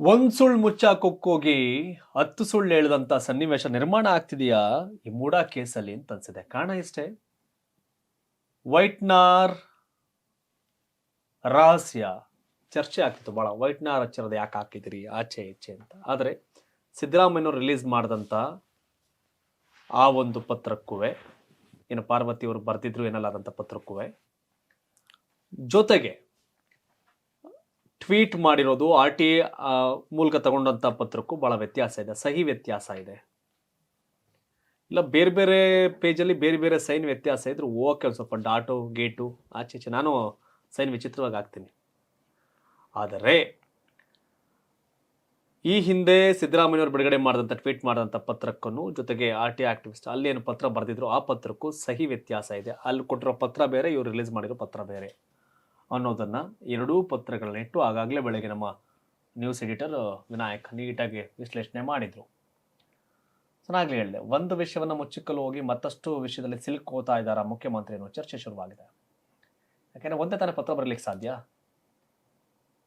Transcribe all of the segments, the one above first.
ಒಂದ್ ಸುಳ್ಳು ಮುಚ್ಚಾಕೋಕ್ಕೋಗಿ ಹತ್ತು ಸುಳ್ಳು ಹೇಳಿದಂತ ಸನ್ನಿವೇಶ ನಿರ್ಮಾಣ ಆಗ್ತಿದೆಯಾ? ಈ ಮೂಡಾ ಕೇಸಲ್ಲಿ ಅಂತ ಅನ್ಸಿದೆ. ಕಾರಣ ಇಷ್ಟೇ ವೈಟ್ನಾರ್ ರಹಸ್ಯ. ಚರ್ಚೆ ಆಗ್ತಿತ್ತು. ಬಹಳ ವೈಟ್ನಾರ್ ಹಚ್ಚಿರೋದು ಯಾಕೆ ಹಾಕಿದಿರಿ? ಆಚೆ, ಈಚೆ ಅಂತ. ಆದರೆ ಸಿದ್ದರಾಮಯ್ಯನವರು ರಿಲೀಸ್ ಮಾಡಿದಂತ ಆ ಒಂದು ಪತ್ರಕ್ಕೂ ಏನು ಪಾರ್ವತಿ ಅವರು ಬರೆದಿದ್ರು ಏನಲ್ಲಾದಂಥ ಪತ್ರಕ್ಕೂ ಜೊತೆಗೆ ಟ್ವೀಟ್ ಮಾಡಿರೋದು ಆರ್ ಟಿ ಮೂಲಕ ತಗೊಂಡಂತ ಪತ್ರಕ್ಕೂ ಬಹಳ ವ್ಯತ್ಯಾಸ ಇದೆ, ಸಹಿ ವ್ಯತ್ಯಾಸ ಇದೆ. ಇಲ್ಲ, ಬೇರೆ ಬೇರೆ ಪೇಜಲ್ಲಿ ಬೇರೆ ಬೇರೆ ಸೈನ್ ವ್ಯತ್ಯಾಸ ಇದ್ರೆ ಓಕೆ ಸ್ವಲ್ಪ ಡಾಟು, ಗೇಟು, ಆಚೆ ಈಚೆ ನಾನು ಸೈನ್ ವಿಚಿತ್ರವಾಗಿ ಹಾಕ್ತೀನಿ. ಆದರೆ ಈ ಹಿಂದೆ ಸಿದ್ದರಾಮಯ್ಯವರು ಬಿಡುಗಡೆ ಮಾಡಿದಂಥ ಟ್ವೀಟ್ ಮಾಡಿದಂಥ ಪತ್ರಕ್ಕೂ ಜೊತೆಗೆ ಆರ್ ಟಿ ಆಕ್ಟಿವಿಸ್ಟ್ ಅಲ್ಲಿ ಏನು ಪತ್ರ ಬರೆದಿದ್ರು ಆ ಪತ್ರಕ್ಕೂ ಸಹಿ ವ್ಯತ್ಯಾಸ ಇದೆ. ಅಲ್ಲಿ ಕೊಟ್ಟಿರೋ ಪತ್ರ ಬೇರೆ, ಇವರು ರಿಲೀಸ್ ಮಾಡಿರೋ ಪತ್ರ ಬೇರೆ. ಅನ್ನೋದನ್ನ ಎರಡೂ ಪತ್ರಗಳನ್ನ ಇಟ್ಟು ಆಗಾಗಲೇ ಬೆಳಗ್ಗೆ ನಮ್ಮ ನ್ಯೂಸ್ ಎಡಿಟರ್ ವಿನಾಯಕ್ ನೀಟಾಗಿ ವಿಶ್ಲೇಷಣೆ ಮಾಡಿದ್ರು. ಚೆನ್ನಾಗಿ ಹೇಳಿದೆ, ಒಂದು ವಿಷಯವನ್ನು ಮುಚ್ಚಿಕ್ಕಲು ಹೋಗಿ ಮತ್ತಷ್ಟು ವಿಷಯದಲ್ಲಿ ಸಿಲುಕೋತಾ ಇದ್ದಾರ ಮುಖ್ಯಮಂತ್ರಿ ಅನ್ನೋ ಚರ್ಚೆ ಶುರುವಾಗಿದೆ. ಯಾಕೆಂದ್ರೆ ಒಂದೇ ತಾನೇ ಪತ್ರ ಬರಲಿಕ್ಕೆ ಸಾಧ್ಯ?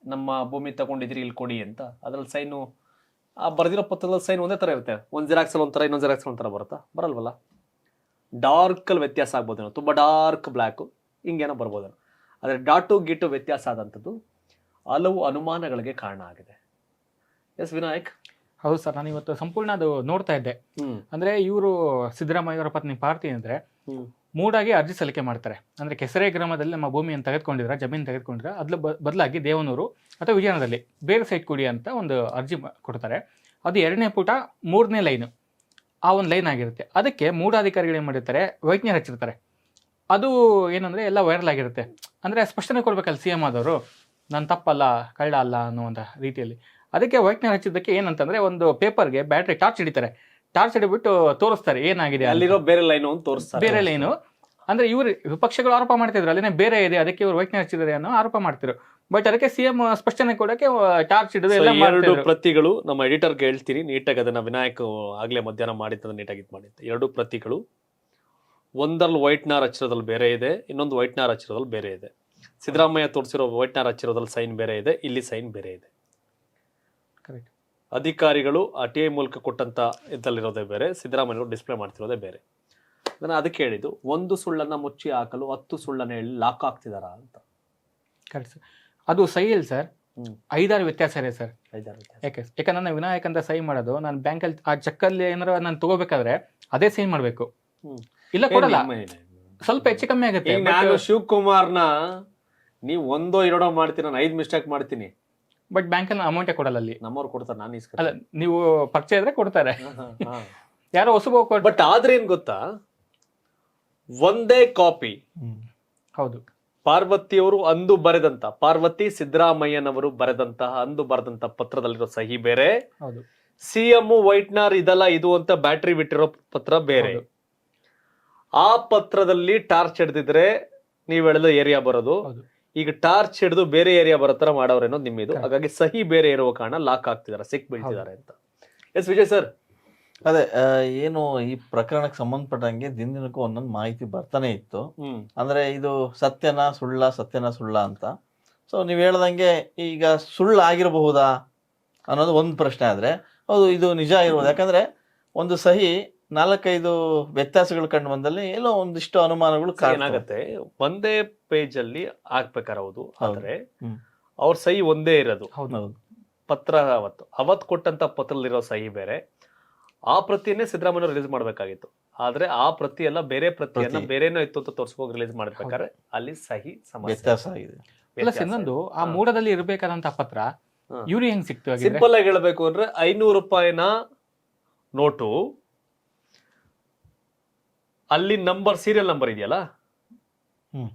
ನಮ್ಮ ಭೂಮಿ ತಗೊಂಡಿದ್ರಿ ಇಲ್ಲಿ ಕೊಡಿ ಅಂತ. ಅದ್ರಲ್ಲಿ ಸೈನು, ಆ ಬರೆದಿರೋ ಪತ್ರದಲ್ಲಿ ಸೈನ್ ಒಂದೇ ಥರ ಇರುತ್ತೆ. ಒಂದು ಜೆರಾಕ್ಸಲ್ಲಿ ಒಂಥರ, ಇನ್ನೊಂದು ಜೆರಾಕ್ಸ್ ಒಂಥರ ಬರುತ್ತಾ? ಬರಲ್ವಲ್ಲ? ಡಾರ್ಕಲ್ಲಿ ವ್ಯತ್ಯಾಸ ಆಗ್ಬೋದೇನೋ? ತುಂಬ ಡಾರ್ಕ್ ಬ್ಲ್ಯಾಕು ಹಿಂಗೇನೋ ಬರ್ಬೋದೇನೋ? ಆದರೆ ಡಾಟು ಗಿಟ್ಟು ವ್ಯತ್ಯಾಸ ಆದಂಥದ್ದು ಹಲವು ಅನುಮಾನಗಳಿಗೆ ಕಾರಣ ಆಗಿದೆ. ಎಸ್ ವಿನಾಯಕ್? ಹೌದು ಸರ್ ನಾನು ಇವತ್ತು ಸಂಪೂರ್ಣ ಅದು ನೋಡ್ತಾ ಇದ್ದೆ. ಅಂದ್ರೆ ಇವರು ಸಿದ್ದರಾಮಯ್ಯ ಅವರ ಪತ್ನಿ ಪಾರ್ತಿ ಅಂದ್ರೆ ಮೂಡಾಗಿ ಅರ್ಜಿ ಸಲ್ಲಿಕೆ ಮಾಡ್ತಾರೆ. ಅಂದ್ರೆ ಕೆಸರೆ ಗ್ರಾಮದಲ್ಲಿ ನಮ್ಮ ಭೂಮಿಯನ್ನು ತೆಗೆದುಕೊಂಡಿದ್ರ ಜಮೀನು ತೆಗೆದುಕೊಂಡಿದ್ರ ಅದ್ಲ ಬದಲಾಗಿ ದೇವನೂರು ಅಥವಾ ವಿಜಯನಗರದಲ್ಲಿ ಬೇರೆ ಸೈಟ್ ಕೊಡಿ ಅಂತ ಒಂದು ಅರ್ಜಿ ಕೊಡ್ತಾರೆ. ಅದು ಎರಡನೇ ಪುಟ ಮೂರನೇ ಲೈನು. ಆ ಒಂದು ಲೈನ್ ಆಗಿರುತ್ತೆ. ಅದಕ್ಕೆ ಮೂಡಾಧಿಕಾರಿಗಳು ಏನು ಮಾಡಿರ್ತಾರೆ ವೈಜ್ಞಾನಿಕ ಹಚ್ಚಿರ್ತಾರೆ. ಅದು ಏನಂದ್ರೆ ಎಲ್ಲ ವೈರಲ್ ಆಗಿರುತ್ತೆ. ಅಂದ್ರೆ ಸ್ಪಷ್ಟನೆ ಕೊಡ್ಬೇಕಲ್ಲ ಸಿ ಎಂ ಆದವರು ನಾನು ತಪ್ಪಲ್ಲ ಕಳ್ಳ ಅಲ್ಲ ಅನ್ನುವಂಥ ರೀತಿಯಲ್ಲಿ. ಅದಕ್ಕೆ ವೈಟ್ನರ್ ಹಚ್ಚಿದ್ದಕ್ಕೆ ಏನಂತಂದ್ರೆ ಒಂದು ಪೇಪರ್ಗೆ ಬ್ಯಾಟ್ರಿ ಟಾರ್ಚ್ ಹಿಡಿತಾರೆ. ಟಾರ್ಚ್ ಹಿಡಿಬಿಟ್ಟು ತೋರಿಸ್ತಾರೆ ಏನಾಗಿದೆ. ಅಲ್ಲಿರೋ ಬೇರೆ ಲೈನು ಅಂತ ತೋರಿಸ್ತಾರೆ. ಬೇರೆ ಲೈನು ಅಂದ್ರೆ ಇವರು ವಿಪಕ್ಷಗಳು ಆರೋಪ ಮಾಡ್ತಿದ್ರು ಅಲ್ಲಿನೇ ಬೇರೆ ಇದೆ ಅದಕ್ಕೆ ಇವರು ವೈಜ್ಞಾನಿಕ ಹಚ್ಚಿದ್ದಾರೆ ಅನ್ನೋ ಆರೋಪ ಮಾಡ್ತಿದ್ರು. ಬಟ್ ಅದಕ್ಕೆ ಸಿಎಂ ಸ್ಪಷ್ಟನೆ ಕೊಡಕ್ಕೆ ಟಾರ್ಚ್ ಹಿಡಿದು ಎಲ್ಲ ಎರಡು ಪ್ರತಿಗಳು ನಮ್ಮ ಎಡಿಟರ್ಗೆ ಹೇಳ್ತೀನಿ ನೀಟಾಗಿ ಅದನ್ನ ವಿನಾಯಕ್ ಆಗ್ಲೇ ಮಧ್ಯಾಹ್ನ ಮಾಡಿದ್ದನ್ನ ನೀಟಾಗಿ ಇದು ಮಾಡಿದ್ದೆ. ಎರಡು ಪ್ರತಿಗಳು ಒಂದಲ್ಲಿ ವೈಟ್ ನಾರ್ ಹಚ್ಚಿರೋದ್ರಲ್ಲಿ ಬೇರೆ ಇದೆ ಇನ್ನೊಂದು ವೈಟ್ ನಾರ್ ಹಚ್ಚಿರೋದ್ರಲ್ಲಿ ಬೇರೆ ಇದೆ. ಸಿದ್ದರಾಮಯ್ಯ ತೋರಿಸಿರೋ ವೈಟ್ ನಾರ್ ಹಚ್ಚಿರೋದ್ರಲ್ಲಿ ಸೈನ್ ಬೇರೆ ಇದೆ ಇಲ್ಲಿ ಸೈನ್ ಬೇರೆ ಇದೆ. ಕರೆಕ್ಟ್ ಅಧಿಕಾರಿಗಳು ಆ ಟಿ ಐ ಮೂಲಕ ಕೊಟ್ಟಂತ ಇದ್ದಲ್ಲಿರೋದೇ ಬೇರೆ ಸಿದ್ದರಾಮಯ್ಯ ಡಿಸ್ಪ್ಲೇ ಮಾಡ್ತಿರೋದೇ ಬೇರೆ. ನಾನು ಅದಕ್ಕೆ ಹೇಳಿದ್ದು ಒಂದು ಸುಳ್ಳನ್ನ ಮುಚ್ಚಿ ಹಾಕಲು ಹತ್ತು ಸುಳ್ಳನ್ನ ಹೇಳಿ ಲಾಕ್ ಆಗ್ತಿದಾರ ಅಂತ. ಕರೆಕ್ಟ್ ಸರ್ ಅದು ಸಹಿ ಇಲ್ಲ ಸರ್ ಐದಾರು ವ್ಯತ್ಯಾಸ ಇದೆ ಸರ್ ಐದಾರು ವ್ಯತ್ಯಾಸ. ಯಾಕೆ ಯಾಕಂದ್ರೆ ನಾನು ವಿನಾಯಕ್ ಅಂತ ಸಹಿ ಮಾಡೋದು ನಾನು ಬ್ಯಾಂಕಲ್ಲಿ ಆ ಚೆಕ್ಕಲ್ಲಿ ಏನಾರ ನಾನು ತಗೋಬೇಕಾದ್ರೆ ಅದೇ ಸೈನ್ ಮಾಡಬೇಕು. ಇಲ್ಲ ಕೊಡಲ್ಲ. ಸ್ವಲ್ಪ ಹೆಚ್ಚು ಕಮ್ಮಿ ಆಗುತ್ತೆ. ಈಗ ನಾನು ಶಿವಕುಮಾರ್ನ ನೀವು ಒಂದೋ ಎರಡೋ ಮಾಡ್ತೀನಿ ನಾನು ಐದು ಮಿಸ್ಟೇಕ್ ಮಾಡ್ತೀನಿ. ಬಟ್ ಬ್ಯಾಂಕಲ್ಲಿ ಅಮೌಂಟೇ ಕೊಡಲ್ಲ ಅಲ್ಲಿ. ನಮ್ಮವ್ರು ಕೊಡ್ತಾರೆ ನಾನು ಅಲ್ಲ ನೀವು ಪರಿಚಯ ಇದ್ರೆ ಕೊಡ್ತಾರೆ. ಯಾರೋ ಹೊಸಬ ಬಟ್ ಆದ್ರೆ ಏನ್ ಗೊತ್ತಾ? ಒಂದೇ ಕಾಪಿ ಹೌದು. ಪಾರ್ವತಿಯವರು ಅಂದು ಬರೆದಂತ ಪಾರ್ವತಿ ಸಿದ್ದರಾಮಯ್ಯನವರು ಬರೆದಂತಹ ಅಂದು ಬರೆದಂತ ಪತ್ರದಲ್ಲಿರೋ ಸಹಿ ಬೇರೆ. ಹೌದು. ಸಿಎಂ ವೈಟ್ನರ್ ಇದಲ್ಲ ಇದು ಅಂತ ಬ್ಯಾಟ್ರಿ ಬಿಟ್ಟಿರೋ ಪತ್ರ ಬೇರೆ. ಆ ಪತ್ರದಲ್ಲಿ ಟಾರ್ಚ್ ಹಿಡ್ದಿದ್ರೆ ನೀವ್ ಹೇಳಿದ ಏರಿಯಾ ಬರೋದು. ಈಗ ಟಾರ್ಚ್ ಹಿಡಿದು ಬೇರೆ ಏರಿಯಾ ಬರೋ ತರ ಮಾಡೋರು ಅನ್ನೋದು ನಿಮ್ಮಿದು. ಹಾಗಾಗಿ ಸಹಿ ಬೇರೆ ಇರುವ ಕಾರಣ ಲಾಕ್ ಆಗ್ತಿದಾರೆ ಸಿಕ್ ಬೀಳ್ತಿದ್ದಾರೆ ಅಂತ. ಎಸ್ ವಿಜಯ್ ಸರ್ ಅದೇ ಏನು ಈ ಪ್ರಕರಣಕ್ಕೆ ಸಂಬಂಧಪಟ್ಟಂಗೆ ದಿನ ದಿನಕ್ಕೂ ಒಂದೊಂದು ಮಾಹಿತಿ ಬರ್ತಾನೆ ಇತ್ತು. ಅಂದ್ರೆ ಇದು ಸತ್ಯನ ಸುಳ್ಳ ಸತ್ಯನ ಸುಳ್ಳ ಅಂತ. ಸೊ ನೀವು ಹೇಳ್ದಂಗೆ ಈಗ ಸುಳ್ಳು ಆಗಿರಬಹುದಾ ಅನ್ನೋದು ಒಂದು ಪ್ರಶ್ನೆ ಆದ್ರೆ ಹೌದು ಇದು ನಿಜ ಇರ್ಬೋದು ಯಾಕಂದ್ರೆ ಒಂದು ಸಹಿ ನಾಲ್ಕೈದು ವ್ಯತ್ಯಾಸಗಳು ಕಂಡು ಬಂದಲ್ಲಿ ಏನೋ ಒಂದಿಷ್ಟು ಅನುಮಾನಗಳು ಏನಾಗುತ್ತೆ? ಒಂದೇ ಪೇಜ್ ಅಲ್ಲಿ ಹಾಕ್ಬೇಕಾರೆ ಹೌದು. ಹೌದು. ಆದ್ರೆ. ಅವ್ರ ಸಹಿ ಒಂದೇ ಇರೋದು. ಹೌದು ಹೌದು. ಪತ್ರ ಅವತ್ತು. ಅವತ್ ಕೊಟ್ಟಂತ ಪತ್ರದಲ್ಲಿರೋ ಸಹಿ ಬೇರೆ. ಆ ಪ್ರತಿಯನ್ನೇ ಸಿದ್ದರಾಮಯ್ಯ ರಿಲೀಸ್ ಮಾಡಬೇಕಾಗಿತ್ತು. ಆದ್ರೆ ಆ ಪ್ರತಿ ಎಲ್ಲ ಬೇರೆ ಪ್ರತಿಯನ್ನ ಪ್ರತಿ. ಬೇರೆನೋ ಇತ್ತು ಅಂತ ತೋರ್ಸ್ಕೋಗಿ ರಿಲೀಸ್ ಮಾಡ್ಬೇಕಾದ್ರೆ ಅಲ್ಲಿ ಸಹಿ ಸಮಸ್ಯೆ. ವ್ಯತ್ಯಾಸ ಆಗಿದೆ. ಪ್ಲಸ್ ಇನ್ನೊಂದು ಆ ಮೂಡದಲ್ಲಿ ಇರಬೇಕಾದಂತ ಪತ್ರ ಇವ್ರಿಗೆ ಇವ್ರು ಹೆಂಗ್ ಸಿಕ್ತು ಸಿಂಪಲ್ ಆಗಿ ಹೇಳ್ಬೇಕು ಅಂದ್ರೆ ಐನೂರು ರೂಪಾಯಿನ ನೋಟು ಅಲ್ಲಿ ನಂಬರ್ ಸೀರಿಯಲ್ ನಂಬರ್ ಇದೆಯಲ್ಲ?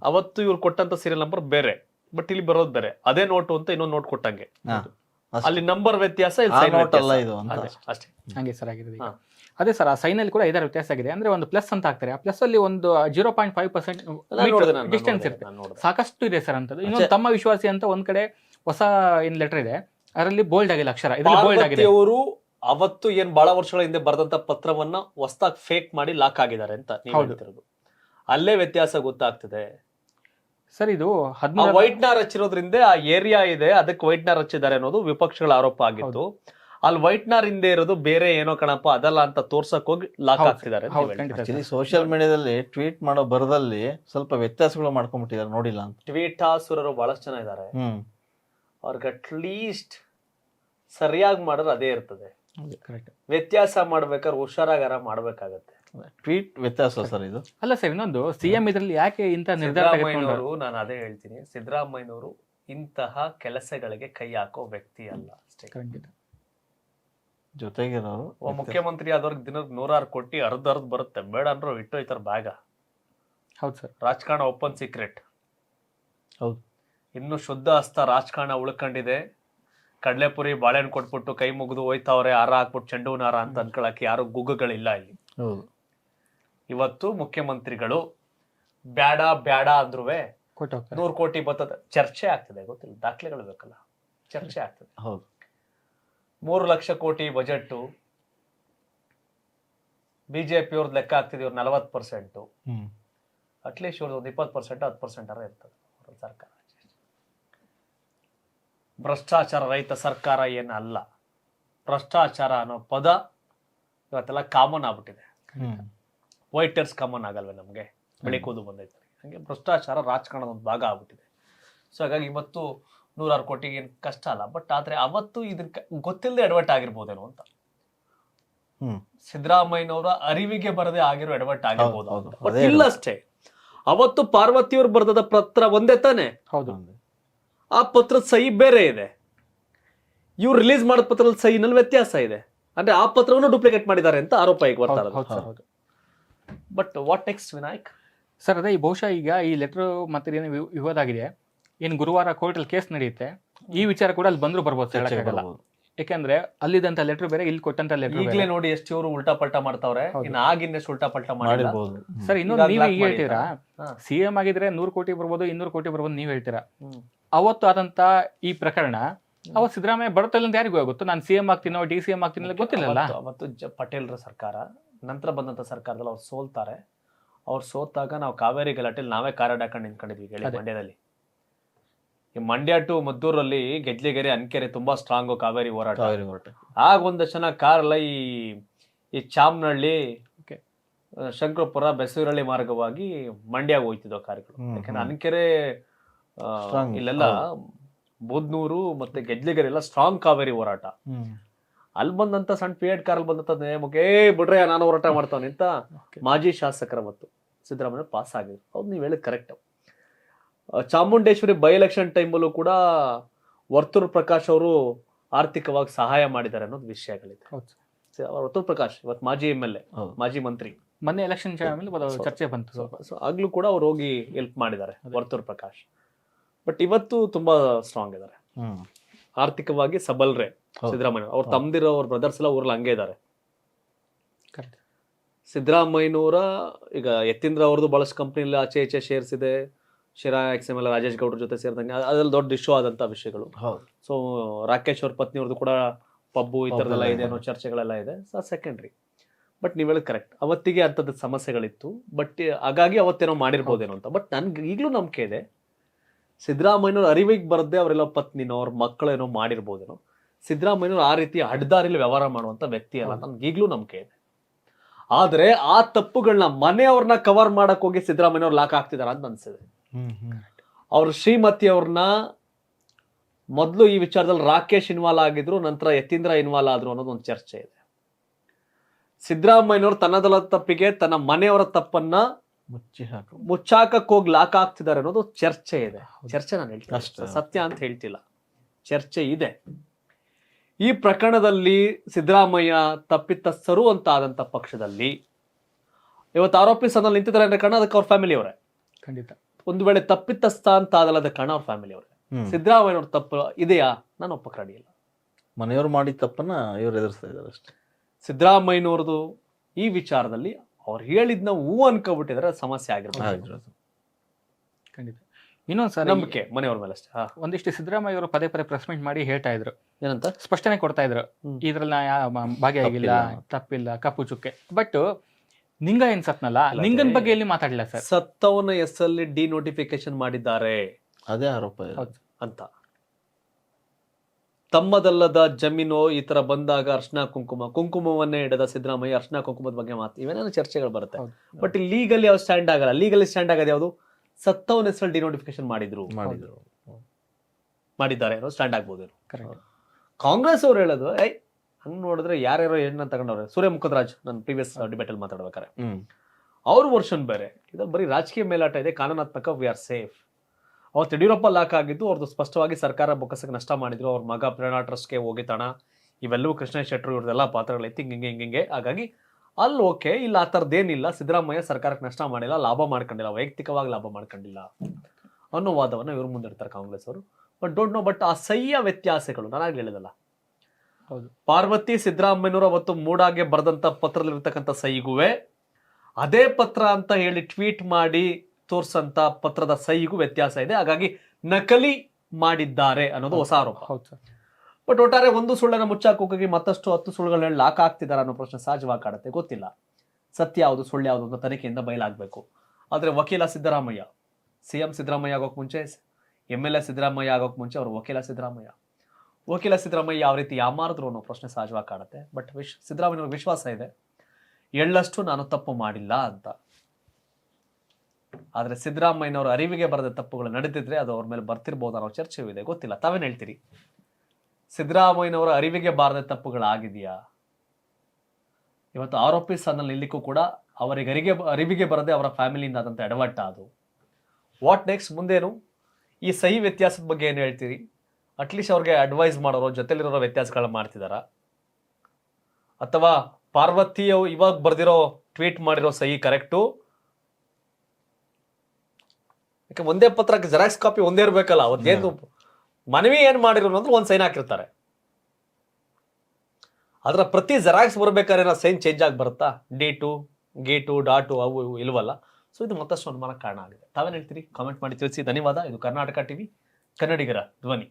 ಅವತ್ತು ಇವ್ರು ಕೊಟ್ಟಂತ ಸೀರಿಯಲ್ ನಂಬರ್ ಬೇರೆ ಬಟ್ ಇಲ್ಲಿ ಬರೋದು ಬೇರೆ. ಅದೇ ನೋಟು ಅಂತ ಇನ್ನೊಂದು ನೋಟ್ ಕೊಟ್ಟಂಗೆ. ಅಲ್ಲಿ ನಂಬರ್ ವ್ಯತ್ಯಾಸ ಇಲ್ಲಿ ಆ sign ಅಲ್ಲ ಇದು ಅಂತ. ಅದೇ, ಅಷ್ಟೇ. ಹಂಗೆ ಸರ್ ಆಗಿದೆ ಈಗ. ಅದೇ ಸರ್ ಆ ಸೈನ್ ಅಲ್ಲಿ ಕೂಡ ಐದಾರು ವ್ಯತ್ಯಾಸ ಆಗಿದೆ. ಅಂದ್ರೆ ಒಂದು ಪ್ಲಸ್ ಅಂತ ಹಾಕ್ತಾರೆ. ಆ ಪ್ಲಸ್ ಅಲ್ಲಿ ಒಂದು zero point five percent distance ಇರುತ್ತೆ. ಸಾಕಷ್ಟು ಇದೆ ಸರ್ ಅಂತದ್ದು. ಇನ್ನೊಂದು ತಮ್ಮ ವಿಶ್ವಾಸಿ ಅಂತ ಒಂದ್ ಕಡೆ ಹೊಸ ಏನ್ ಲೆಟರ್ ಇದೆ. ಅದರಲ್ಲಿ ಬೋಲ್ಡ್ ಆಗಿಲ್ಲ ಅಕ್ಷರ. ಇದ್ರಲ್ಲಿ ಬೋಲ್ಡ್ ಆಗಿದೆ. ಪಾರ್ವತಿಯವರು ಅವತ್ತು ಏನ್ ಬಹಳ ವರ್ಷಗಳ ಹಿಂದೆ ಬರೆದಂತ ಪತ್ರವನ್ನ ಹೊಸದಾಗಿ ಫೇಕ್ ಮಾಡಿ ಲಾಕ್ ಆಗಿದ್ದಾರೆ ಅಂತ ನೀವು ಹೌದು. ಹೇಳ್ತಿರೋದು. ಅಲ್ಲೇ ವ್ಯತ್ಯಾಸ ಗೊತ್ತಾಗ್ತಿದೆ. ಸರ್ ಇದು ಆ ಹದಿಮೂರು ವೈಟ್ನರ್ ಹಚ್ಚಿರೋದ್ರಿಂದ ಆ ಏರಿಯಾ ಇದೆ ಅದಕ್ಕೆ ವೈಟ್ನರ್ ಹಚ್ಚಿದ್ದಾರೆ ಅನ್ನೋದು ವಿಪಕ್ಷಗಳ ಆರೋಪ ಆಗಿತ್ತು. ಅಲ್ಲಿ ವೈಟ್ನರ್ ಹಿಂದೆ ಇರೋದು ಬೇರೆ ಏನೋ ಕಣಪ್ಪ ಅದಲ್ಲ ಅಂತ ತೋರ್ಸಕ್ ಹೋಗಿ ಲಾಕ್ ಹೌದು, ಆಗ್ತಿದ್ದಾರೆ ಅಂತ ಹೌದು ನೀವು ಖಂಡಿತ ಆಕ್ಚುಲಿ ಸೋಷಿಯಲ್ ಮೀಡಿಯಾದಲ್ಲಿ ಟ್ವೀಟ್ ಮಾಡೋ ಬರದಲ್ಲಿ ಸ್ವಲ್ಪ ವ್ಯತ್ಯಾಸಗಳು ಮಾಡ್ಕೊಂಡ್ಬಿಟ್ಟಿದ್ದಾರೆ ನೋಡಿಲ್ಲ ಟ್ವೀಟ್ ಟ್ವೀಟಾಸುರರು ಬಹಳಷ್ಟು ಜನ ಇದ್ದಾರೆ. ಹ್ಮ್. ಅವ್ರಿಗೆ ಅಟ್ಲೀಸ್ಟ್ ಸರಿಯಾಗಿ ಮಾಡಿದ್ರೆ ಅದೇ ಇರ್ತದೆ. ವ್ಯತ್ಯಾಸ ಮಾಡ್ಬೇಕಾದ್ರೆ ಹುಷಾರಾಗಾರ ಮಾಡ್ಬೇಕಾಗತ್ತೆ. ಟ್ವೀಟ್ ವ್ಯತ್ಯಾಸ ಸರ್ ಇದು? ಅಲ್ಲ ಸರ್ ಇನ್ನೊಂದು ಸಿಎಂ ಇದ್ರಲ್ಲಿ ಯಾಕೆ ಇಂತ ನಿರ್ಧಾರ ಸಿದ್ದರಾಮಯ್ಯನವರು ನಾನು ಅದೇ ಹೇಳ್ತೀನಿ ಸಿದ್ದರಾಮಯ್ಯನವರು ಇಂತಹ ಕೆಲಸಗಳಿಗೆ ಕೈ ಹಾಕೋ ವ್ಯಕ್ತಿ ಅಲ್ಲ ಅಷ್ಟೇ. ಖಂಡಿತ. ಜೊತೆಗಿರೋರು ಒಬ್ಬ ಮುಖ್ಯಮಂತ್ರಿ ಆದವ್ರಿಗೆ ದಿನಕ್ಕೆ ನೂರಾರು ಕೋಟಿ ಅರ್ಧ ಅರ್ಧ ಬರುತ್ತೆ. ಬೇಡ ಅಂದ್ರು ಇಟ್ಟು ಹೋಯ್ತಾರ ಬ್ಯಾಗ ಹೌದು ಸರ್. ರಾಜಕಾರಣ ಓಪನ್ ಸೀಕ್ರೆಟ್ ಹೌದು. ಇನ್ನು ಶುದ್ಧ ಹಸ್ತ ರಾಜಕಾರಣ ಉಳ್ಕೊಂಡಿದೆ. ಕಡಲೆಪುರಿ ಬಾಳೆಹಣ್ಣು ಕೊಟ್ಬಿಟ್ಟು ಕೈ ಮುಗಿದು ಹೋಯ್ತಾವ್ರೆ ಹಾರ ಹಾಕ್ಬಿಟ್ಟು ಚೆಂಡು ಹೂವಿನ ಹಾರ ಅಂತ ಅನ್ಕೊಳಕ್ಕೆ ಯಾರು ಗುಗ್ಗುಗಳಿಲ್ಲ ಇಲ್ಲಿ. ಹೌದು. ಇವತ್ತು ಮುಖ್ಯಮಂತ್ರಿಗಳು ಬ್ಯಾಡ ಬ್ಯಾಡ ಅಂದ್ರೂ ನೂರು ಕೋಟಿ ಬರ್ತದೆ. ಚರ್ಚೆ ಆಗ್ತದೆ ಗೊತ್ತಿಲ್ಲ. ದಾಖಲೆಗಳು ಬೇಕಲ್ಲ. ಚರ್ಚೆ ಆಗ್ತದೆ. ಹೌದು. ಮೂರು ಲಕ್ಷ ಕೋಟಿ ಬಜೆಟ್ ಬಿಜೆಪಿ ಅವ್ರದ್ದು ಲೆಕ್ಕ ಆಗ್ತಿದೆ ಇವ್ರು ನಲವತ್ತು ಪರ್ಸೆಂಟು. ಹ್ಮ್. ಅಟ್ಲೀಸ್ಟ್ ಇವ್ರದ್ದು ಒಂದು ಇಪ್ಪತ್ತು ಪರ್ಸೆಂಟ್ ಹತ್ತು ಪರ್ಸೆಂಟ್ ಅರ ಇರ್ತದೆ. ಅವ್ರ ಸರ್ಕಾರ. ಭ್ರಷ್ಟಾಚಾರ ರಹಿತ ಸರ್ಕಾರ ಏನು ಅಲ್ಲ ಭ್ರಷ್ಟಾಚಾರ ಅನ್ನೋ ಪದ ಇವತ್ತೆಲ್ಲ ಕಾಮನ್ ಆಗ್ಬಿಟ್ಟಿದೆ. ವೈಟರ್ಸ್ ಕಾಮನ್ ಆಗಲ್ವೇ ನಮಗೆ? ಬೆಳೆ ಕೂದು ಬಂದೈತೆ. ಹಂಗೆ ಭ್ರಷ್ಟಾಚಾರ ರಾಜಕಾರಣದ ಒಂದು ಭಾಗ ಆಗ್ಬಿಟ್ಟಿದೆ. ಸೊ ಹಾಗಾಗಿ ಇವತ್ತು ನೂರಾರು ಕೋಟಿಗೆ ಏನು ಕಷ್ಟ ಅಲ್ಲ ಬಟ್ ಆದರೆ ಅವತ್ತು ಇದಕ್ಕೆ ಗೊತ್ತಿಲ್ಲದೆ ಎಡವಟ್ ಆಗಿರ್ಬೋದೇನೋ ಅಂತ. ಸಿದ್ದರಾಮಯ್ಯನವರ ಅರಿವಿಗೆ ಬರದೆ ಆಗಿರೋ ಎಡವಟ್ ಆಗಿರ್ಬೋದು. ಇಲ್ಲ ಅಷ್ಟೇ. ಅವತ್ತು ಪಾರ್ವತಿಯವರು ಬರೆದ ಪತ್ರ ಒಂದೇ ತಾನೆ? ಹೌದು. ಆ ಪತ್ರದ ಸಹಿ ಬೇರೆ ಇದೆ. ಇವ್ರು ರಿಲೀಸ್ ಮಾಡಿದ ಪತ್ರದ ಸಹಿನಲ್ಲಿ ವ್ಯತ್ಯಾಸ ಇದೆ. ಅಂದ್ರೆ ಆ ಪತ್ರವನ್ನು ಡೂಪ್ಲಿಕೇಟ್ ಮಾಡಿದ್ದಾರೆ ಅಂತ ಆರೋಪ ಈಗ ಬರ್ತಾ ಹೌದು ಇರೋದು. ಹೌದು but what next Vinayak? Sir ಅದೇ ಈ ಬಹುಶಃ ಈಗ ಈ ಲೆಟರ್ ಮತ್ತೆ ಏನು ವಿವಾದ ಆಗಿದೆ ಏನು ಗುರುವಾರ ಕೋರ್ಟಲ್ಲಿ ಕೇಸ್ ನಡೆಯುತ್ತೆ. ಈ ವಿಚಾರ ಕೂಡ ಅಲ್ಲಿ ಬಂದ್ರು ಬರ್ಬೋದು ಸರ್, ಯಾಕೆಂದ್ರೆ ಹೇಳಕ್ಕಾಗಲ್ಲ. ಬರ್ಬೋದು. ಯಾಕಂದ್ರೆ ಅಲ್ಲಿದ್ದಂತ ಲೆಟರ್ ಬೇರೆ ಇಲ್ಲಿ ಕೊಟ್ಟಂತ ಲೆಟರ್ ಈಗಲೇ ನೋಡಿ ಎಷ್ಟು ಇವರು ಉಲ್ಟಾ ಪಲ್ಟಾ ಮಾಡ್ತಾವ್ರೆ. ಇನ್ನು ಆಗಿನ್ನೆಷ್ಟು ಉಲ್ಟಾ ಪಲ್ಟಾ ಮಾಡಿರ್ಬೋದು. ಸರ್ ಇನ್ನೊಂದು ನೀವು ಈಗ ಹೇಳ್ತೀರಾ. ಸಿಎಂ ಆಗಿದ್ರೆ ನೂರು ಕೋಟಿ ಬರ್ಬೋದು ಇನ್ನೂರು ಕೋಟಿ ಬರ್ಬೋದು ನೀವು ಹೇಳ್ತೀರಾ. ಅವತ್ತು ಆದಂತ ಈ ಪ್ರಕರಣ ಅವತ್ತು ಸಿದ್ದರಾಮಯ್ಯ ಬರುತ್ತಲ್ಲ ಅಂತ ಯಾರಿಗೂ ಗೊತ್ತು ನಾನು ಸಿಎಂ ಆಗ್ತೀನೋ ಡಿ ಸಿ ಎಂ ಆಗ್ತೀನೋ ಗೊತ್ತಿಲ್ಲಲ್ಲ ಅವತ್ತು- ಅವತ್ತು ಜ ಪಟೇಲ್ರ ಸರ್ಕಾರ ನಂತರ ಬಂದಂತ ಸರ್ಕಾರದಲ್ಲಿ ಅವ್ರು ಸೋಲ್ತಾರೆ. ಅವ್ರು ಸೋತಾಗ ನಾವು ಕಾವೇರಿ ಗಲಾಟೆಲಿ ನಾವೇ ಕಾರಡ್ ಹಾಕೊಂಡು ನಿಂತ್ಕೊಂಡಿದ್ವಿ ಹೇಳಿ ಮಂಡ್ಯದಲ್ಲಿ. ಈ ಮಂಡ್ಯ ಟು ಮದ್ದೂರಲ್ಲಿ ಗೆಜ್ಲೆಗೆರೆ ಅನ್ಕೆರೆ ತುಂಬಾ ಸ್ಟ್ರಾಂಗು ಕಾವೇರಿ ಹೋರಾಟ. ಆಗ ಒಂದಷ್ಟು ಜನ ಕಾರಲ್ಲ ಈ ಈ ಚಾಮನಹಳ್ಳಿ ಶಂಕರಪುರ ಬೆಸೂರಳ್ಳಿ ಮಾರ್ಗವಾಗಿ ಮಂಡ್ಯ ಹೋಯ್ತಿದ್ವು ಕಾರ್ಗಳು ಯಾಕಂದ್ರೆ ಅನ್ಕೆರೆ ಇಲ್ಲೆಲ್ಲ ಬೂದ್ನೂರು ಮತ್ತೆ ಗೆಜ್ಲಿಗರ್ ಎಲ್ಲ ಸ್ಟ್ರಾಂಗ್ ಕಾವೇರಿ ಹೋರಾಟ. ಅಲ್ಲಿ ಬಂದಂತ ಸಣ್ಣ ಪಿ ಎಡ್ ಅಲ್ಲಿ ಬಂದಂತ ನೇಮಕ್ಕೆ ಏ ಬಿಡ್ರೆ ನಾನು ಹೋರಾಟ ಮಾಡ್ತಾವ್ ಅಂತ. ಮಾಜಿ ಶಾಸಕರ ಮತ್ತು ಸಿದ್ದರಾಮಯ್ಯ ಪಾಸ್ ಆಗಿದ್ರು. ಹೌದು ನೀವು ಹೇಳಿ ಕರೆಕ್ಟ್ ಚಾಮುಂಡೇಶ್ವರಿ ಬೈ ಎಲೆಕ್ಷನ್ ಟೈಮಲ್ಲೂ ಕೂಡ ವರ್ತೂರ್ ಪ್ರಕಾಶ್ ಅವರು ಆರ್ಥಿಕವಾಗಿ ಸಹಾಯ ಮಾಡಿದ್ದಾರೆ ಅನ್ನೋದು ವಿಷಯಗಳಿದೆ. ವರ್ತೂರ್ ಪ್ರಕಾಶ್ ಇವತ್ತು ಮಾಜಿ ಎಂ ಎಲ್ ಎ ಮಾಜಿ ಮಂತ್ರಿ. ಮೊನ್ನೆ ಎಲೆಕ್ಷನ್ ಚರ್ಚೆ ಬಂತು ಸ್ವಲ್ಪ. ಸೊ ಆಗ್ಲೂ ಕೂಡ ಅವ್ರು ಹೋಗಿ ಹೆಲ್ಪ್ ಮಾಡಿದ್ದಾರೆ. ವರ್ತೂರ್ ಪ್ರಕಾಶ್. ಬಟ್ ಇವತ್ತು ತುಂಬಾ ಸ್ಟ್ರಾಂಗ್ ಇದ್ದಾರೆ. ಆರ್ಥಿಕವಾಗಿ ಸಬಲ್ರೆ. ಸಿದ್ದರಾಮಯ್ಯ. ಅವ್ರ ತಮ್ಮದಿರೋ ತಮ್ದಿರೋ ಅವ್ರ ಬ್ರದರ್ಸ್ ಎಲ್ಲ ಊರಲ್ಲಿ ಹಂಗೆ ಇದ್ದಾರೆ. ಸಿದ್ದರಾಮಯ್ಯನವರ ಈಗ ಯತೀಂದ್ರ ಅವ್ರದ್ದು ಬಹಳಷ್ಟು ಕಂಪ್ನಿಲಿ ಆಚೆ ಈಚೆ ಶೇರ್ಸ್ ಇದೆ. Sira ex M L Rajesh ಗೌಡ್ರ ಜೊತೆ ಸೇರಿದಂಗೆ ಅದ್ರಲ್ಲಿ ದೊಡ್ಡ ಇಶ್ಯೂ ಆದಂತ ವಿಷಯಗಳು. ಸೊ ರಾಕೇಶ್ ಅವ್ರ ಪತ್ನಿ ಅವ್ರದ್ದು ಕೂಡ ಪಬ್ಬು ಈ ಥರದ್ದೆಲ್ಲ ಇದೆ. ಅನ್ನೋ ಚರ್ಚೆಗಳೆಲ್ಲ ಇದೆ. ಸೆಕೆಂಡ್ರಿ ಬಟ್ ನೀವು ಹೇಳೋದು ಕರೆಕ್ಟ್ ಅವತ್ತಿಗೆ ಅಂಥದ್ದು ಸಮಸ್ಯೆಗಳಿತ್ತು. ಬಟ್ ಹಾಗಾಗಿ ಅವತ್ತೇನೋ ಮಾಡಿರ್ಬೋದೇನೋ ಅಂತ. ಬಟ್ ನನ್ಗೆ ಈಗಲೂ ನಂಬಿಕೆ ಇದೆ. ಸಿದ್ದರಾಮಯ್ಯನವ್ರ ಅರಿವಿಗೆ ಬರದೆ ಅವರೆಲ್ಲ ಪತ್ನಿನೋ ಅವ್ರ ಮಕ್ಕಳೇನೋ ಮಾಡಿರ್ಬೋದೇನೋ ಸಿದ್ದರಾಮಯ್ಯನವ್ರು ಆ ರೀತಿ ಅಡ್ಡದಾರಿಲಿ ವ್ಯವಹಾರ ಮಾಡುವಂತ ವ್ಯಕ್ತಿ ಅಲ್ಲ ನಮ್ಗೆ ಈಗಲೂ ನಂಬಿಕೆ ಇದೆ. ಆದ್ರೆ ಆ ತಪ್ಪುಗಳನ್ನ ಮನೆಯವ್ರನ್ನ ಕವರ್ ಮಾಡಕ್ ಹೋಗಿ ಸಿದ್ದರಾಮಯ್ಯವ್ರು ಲಾಕ್ ಆಗ್ತಿದಾರ ಅಂತ ಅನ್ಸಿದೆ. ಅವ್ರ ಶ್ರೀಮತಿ ಅವ್ರನ್ನ ಮೊದಲು ಈ ವಿಚಾರದಲ್ಲಿ ರಾಕೇಶ್ ಇನ್ವಾಲ್ ಆಗಿದ್ರು ನಂತರ ಯತೀಂದ್ರ ಇನ್ವಾಲ್ ಆದ್ರು ಅನ್ನೋದು ಒಂದು ಚರ್ಚೆ ಇದೆ. ಸಿದ್ದರಾಮಯ್ಯನವ್ರು ತನ್ನದಲ್ಲ ತಪ್ಪಿಗೆ ತನ್ನ ಮನೆಯವರ ತಪ್ಪನ್ನ ಮುಚ್ಚಿ ಹಾಕು. ಮುಚ್ಚಾಕಕ್ಕೆ ಹೋಗಿ ಲಾಕ್ ಆಗ್ತಿದ್ದಾರೆ ಅನ್ನೋದು ಚರ್ಚೆ ಇದೆ. ಚರ್ಚೆ ನಾನು ಹೇಳ್ತೀನಿ. ಸತ್ಯ ಅಂತ ಹೇಳ್ತಿಲ್ಲ. ಚರ್ಚೆ ಇದೆ. ಈ ಪ್ರಕರಣದಲ್ಲಿ ಸಿದ್ದರಾಮಯ್ಯ ತಪ್ಪಿತಸ್ಥರು ಅಂತ ಆದಂತ ಪಕ್ಷದಲ್ಲಿ ಇವತ್ತು ಆರೋಪಿ ಸದಲ್ಲಿ ನಿಂತಿದ್ದಾರೆ ಅಂದ್ರೆ ಕಾರಣ ಅದಕ್ಕೆ ಅವ್ರ ಫ್ಯಾಮಿಲಿ ಅವರೇ. ಖಂಡಿತ. ಒಂದು ವೇಳೆ ತಪ್ಪಿತಸ್ಥ ಅಂತ ಆದಲ್ಲ ಅದಕ್ಕೆ ಕಾರಣ ಅವ್ರ ಫ್ಯಾಮಿಲಿ ಅವರೇ. ಸಿದ್ದರಾಮಯ್ಯನವ್ರ ತಪ್ಪು ಇದೆಯಾ? ನಾನು ಒಪ್ಪಕ್ಕೆ ರೆಡಿ ಇಲ್ಲ ಮನೆಯವ್ರು ಮಾಡಿದ ತಪ್ಪನ್ನ ಇವ್ರು ಎದುರಿಸ್ತಾ ಇದ್ದಾರೆ ಅಷ್ಟೇ. ಸಿದ್ದರಾಮಯ್ಯನವ್ರದ್ದು ಈ ವಿಚಾರದಲ್ಲಿ ಅವ್ರು ಹೇಳಿದ್ನ ಹೂ ಅನ್ಕೊಬಿಟ್ಟಿದ್ರೆ ಸಮಸ್ಯೆ ಆಗಿರ್ಬೋದು. ಖಂಡಿತ. ಇನ್ನೊಂದು ಸರ್ ನಂಬಿಕೆ ಮನೆಯವ್ರ ಮೇಲೆ ಅಷ್ಟೇ. ಒಂದಿಷ್ಟು ಸಿದ್ದರಾಮಯ್ಯ ಅವರು ಪದೇ ಪದೇ ಪ್ರೆಸ್ ಮೀಟ್ ಮಾಡಿ ಹೇಳ್ತಾ ಇದ್ರು. ಏನಂತ? ಸ್ಪಷ್ಟನೆ ಕೊಡ್ತಾ ಇದ್ರು. ಇದ್ರಲ್ಲಿ ಭಾಗಿಯಾಗಿಲ್ಲ ತಪ್ಪಿಲ್ಲ. ಕಪ್ಪು ಚುಕ್ಕೆ. ಬಟ್ ನಿಂಗ ಏನ್ ಸತ್ನಲ್ಲ? ನಿಂಗನ್ ಬಗ್ಗೆ ಎಲ್ಲಿ ಮಾತಾಡ್ಲಿಲ್ಲ ಸರ್? ಸತ್ತವನ ಅಲ್ಲಿ ಡಿ ನೋಟಿಫಿಕೇಶನ್ ಮಾಡಿದ್ದಾರೆ. ಅದೇ ಆರೋಪ ಅಂತ. ತಮ್ಮದಲ್ಲದ ಜಮೀನು ಈ ತರ ಬಂದಾಗ ಅರ್ಶನ ಕುಂಕುಮ ಕುಂಕುಮವನ್ನೇ ಹಿಡಿದ ಸಿದ್ದರಾಮಯ್ಯ ಅರ್ಶನ ಕುಂಕುಮದ ಬಗ್ಗೆ ಮಾತು ಇವೇನೇನೋ ಚರ್ಚೆಗಳು ಬರುತ್ತೆ. ಬಟ್ ಲೀಗಲಿ ಯಾವ ಸ್ಟ್ಯಾಂಡ್ ಆಗಲ್ಲ. ಲೀಗಲಿ ಸ್ಟ್ಯಾಂಡ್ ಆಗೋದು ಯಾವುದು? ಸತ್ತವನ ಹೆಸರಲ್ಲಿ ಡಿನೋಟಿಫಿಕೇಶನ್ ಮಾಡಿದ್ರು. ಮಾಡಿದ್ರು. ಮಾಡಿದ್ದಾರೆ ಸ್ಟ್ಯಾಂಡ್ ಆಗ್ಬೋದು. ಕಾಂಗ್ರೆಸ್ ಅವ್ರು ಹೇಳೋದು ಐ ಹಂಗ್ ನೋಡಿದ್ರೆ ಯಾರ್ಯಾರೋ ಏನ ತಗೊಂಡವ್ರೆ. ಸೂರ್ಯ ಮುಖದ್ರಾಜ್ ನಾನು ಪ್ರೀವಿಯಸ್ ಡಿಬೇಟ್ ಅಲ್ಲಿ ಮಾತಾಡ್ಬೇಕಾರೆ. ಅವ್ರ ವರ್ಷನ್ ಬೇರೆ. ಇದು ಬರೀ ರಾಜಕೀಯ ಮೇಲಾಟ ಇದೆ. ಕಾನೂನಾತ್ಮಕ ವಿ ಆರ್ ಸೇಫ್ ಅವತ್ತು ಯಡಿಯೂರಪ್ಪ ಲಾಕ್ ಆಗಿದ್ದು ಅವ್ರದ್ದು ಸ್ಪಷ್ಟವಾಗಿ ಸರ್ಕಾರ ಬೊಕ್ಕಸಕ್ಕೆ ನಷ್ಟ ಮಾಡಿದ್ರು. ಅವ್ರ ಮಗ ಪ್ರೇರಣಾ ಟ್ರಸ್ಟ್ಗೆ ಹೋಗಿತಾಣ ಇವೆಲ್ಲವೂ ಕೃಷ್ಣ ಶೆಟ್ಟರು ಇವ್ರದೆಲ್ಲ ಪಾತ್ರಗಳೈತಿ ಹಿಂಗೆ ಹಿಂಗೆ ಹಿಂಗೆ ಹಿಂಗೆ. ಹಾಗಾಗಿ ಅಲ್ಲಿ ಓಕೆ ಇಲ್ಲ ಆ ಥರದ್ದೇನಿಲ್ಲ ಸಿದ್ದರಾಮಯ್ಯ ಸರ್ಕಾರಕ್ಕೆ ನಷ್ಟ ಮಾಡಿಲ್ಲ. ಲಾಭ ಮಾಡ್ಕೊಂಡಿಲ್ಲ. ವೈಯಕ್ತಿಕವಾಗಿ ಲಾಭ ಮಾಡ್ಕೊಂಡಿಲ್ಲ ಅನ್ನೋ ವಾದವನ್ನು ಇವ್ರು ಮುಂದಿಡ್ತಾರೆ ಕಾಂಗ್ರೆಸ್ ಅವರು. ಬಟ್ ಡೋಂಟ್ ನೋ ಬಟ್ ಆ ಸಹ್ಯ ವ್ಯತ್ಯಾಸಗಳು ನಾನಾಗ್ಲಿ ಹೇಳಿದಲ್ಲ. ಹೌದು. ಪಾರ್ವತಿ ಸಿದ್ದರಾಮಯ್ಯನವರು ಅವತ್ತು ಮೂಡಾಗೆ ಬರೆದಂತ ಪತ್ರದಲ್ಲಿರ್ತಕ್ಕಂಥ ಸಹಿಗುವೆ. ಅದೇ ಪತ್ರ ಅಂತ ಹೇಳಿ ಟ್ವೀಟ್ ಮಾಡಿ ತೋರ್ಸಂತ ಪತ್ರದ ಸಹಿಗೂ ವ್ಯತ್ಯಾಸ ಇದೆ. ಹಾಗಾಗಿ ನಕಲಿ ಮಾಡಿದ್ದಾರೆ ಅನ್ನೋದು ಹೊಸ ಆರೋಪ. ಹೌದು ಸರ್. ಬಟ್ ಒಟ್ಟಾರೆ ಒಂದು ಸುಳ್ಳನ್ನು ಮುಚ್ಚಾಕೋಗಿ ಮತ್ತಷ್ಟು ಹತ್ತು ಸುಳ್ಳುಗಳನ್ನ ಲಾಕ್ ಆಗ್ತಿದ್ದಾರೆ ಅನ್ನೋ ಪ್ರಶ್ನೆ ಸಹಜವಾಗಿ ಕಾಡುತ್ತೆ. ಗೊತ್ತಿಲ್ಲ. ಸತ್ಯ ಯಾವುದು ಸುಳ್ಳು ಯಾವುದು ಅಂತ ತನಿಖೆಯಿಂದ ಬಯಲಾಗಬೇಕು. ಆದರೆ ವಕೀಲ ಸಿದ್ದರಾಮಯ್ಯ ಸಿ ಎಂ ಸಿದ್ದರಾಮಯ್ಯ ಆಗೋಕೆ ಮುಂಚೆ ಎಂ ಎಲ್ ಎ ಸಿದ್ದರಾಮಯ್ಯ ಆಗೋಕೆ ಮುಂಚೆ ಅವರು ವಕೀಲ ಸಿದ್ದರಾಮಯ್ಯ. ವಕೀಲ ಸಿದ್ದರಾಮಯ್ಯ ಯಾವ ರೀತಿ ಯಾಮಾರಿದ್ರು ಅನ್ನೋ ಪ್ರಶ್ನೆ ಸಹಜವಾಗಿ ಕಾಡುತ್ತೆ. ಬಟ್ ವಿಶ್ ಸಿದ್ದರಾಮಯ್ಯ ವಿಶ್ವಾಸ ಇದೆ. ಎಳ್ಳಷ್ಟು ನಾನು ತಪ್ಪು ಮಾಡಿಲ್ಲ ಅಂತ. ಆದರೆ ಸಿದ್ದರಾಮಯ್ಯನವರು ಅರಿವಿಗೆ ಬರದ ತಪ್ಪುಗಳು ನಡೆದಿದ್ರೆ ಅದು ಅವ್ರ ಮೇಲೆ ಬರ್ತಿರ್ಬೋದು ಅನ್ನೋ ಚರ್ಚೆಯೂ ಇದೆ. ಗೊತ್ತಿಲ್ಲ. ತಾವೇನು ಹೇಳ್ತೀರಿ? ಸಿದ್ದರಾಮಯ್ಯನವರ ಅರಿವಿಗೆ ಬಾರದ ತಪ್ಪುಗಳಾಗಿದೆಯಾ? ಇವತ್ತು ಆರೋಪಿ ಸ್ಥಾನದಲ್ಲಿ ನಿಲ್ಲಿಕ್ಕೂ ಕೂಡ ಅವರಿಗೆ ಅರಿಗೆ ಅರಿವಿಗೆ ಬರದೆ ಅವರ ಫ್ಯಾಮಿಲಿಯಿಂದ ಆದಂಥ ಎಡವಟ್ಟ ಅದು. ವಾಟ್ ನೆಕ್ಸ್ಟ್ ಮುಂದೇನು? ಈ ಸಹಿ ವ್ಯತ್ಯಾಸದ ಬಗ್ಗೆ ಏನು ಹೇಳ್ತೀರಿ? ಅಟ್ಲೀಸ್ಟ್ ಅವ್ರಿಗೆ ಅಡ್ವೈಸ್ ಮಾಡೋರು ಜೊತೆಲಿರೋ ವ್ಯತ್ಯಾಸಗಳನ್ನ ಮಾಡ್ತಿದಾರ? ಅಥವಾ ಪಾರ್ವತಿಯು ಇವಾಗ ಬರ್ದಿರೋ ಟ್ವೀಟ್ ಮಾಡಿರೋ ಸಹಿ ಕರೆಕ್ಟು ಯಾಕೆ ಒಂದೇ ಪತ್ರಕ್ಕೆ ಜೆರಾಕ್ಸ್ ಕಾಪಿ ಒಂದೇ ಇರಬೇಕಲ್ಲ ಅವ್ರದ್ದೇನು ಮನವಿ ಏನು ಮಾಡಿರೋ ಅಂದ್ರೆ ಒಂದ್ ಸೈನ್ ಹಾಕಿರ್ತಾರೆ. ಅದರ ಪ್ರತಿ ಜೆರಾಕ್ಸ್ ಬರ್ಬೇಕಾದ್ರೆ ಸೈನ್ ಚೇಂಜ್ ಆಗಿ ಬರುತ್ತಾ? ಡಿ ಡೇಟು ಗೇಟು ಡಾಟು ಅವು ಇವು ಇಲ್ವಲ್ಲ? ಸೊ ಇದು ಮತ್ತಷ್ಟು ಅನುಮಾನಕ್ಕೆ ಕಾರಣ ಆಗಿದೆ. ತಾವೇನು ಹೇಳ್ತೀರಿ? ಕಾಮೆಂಟ್ ಮಾಡಿ ತಿಳಿಸಿ. ಧನ್ಯವಾದ. ಇದು ಕರ್ನಾಟಕ ಟಿವಿ ಕನ್ನಡಿಗರ ಧ್ವನಿ.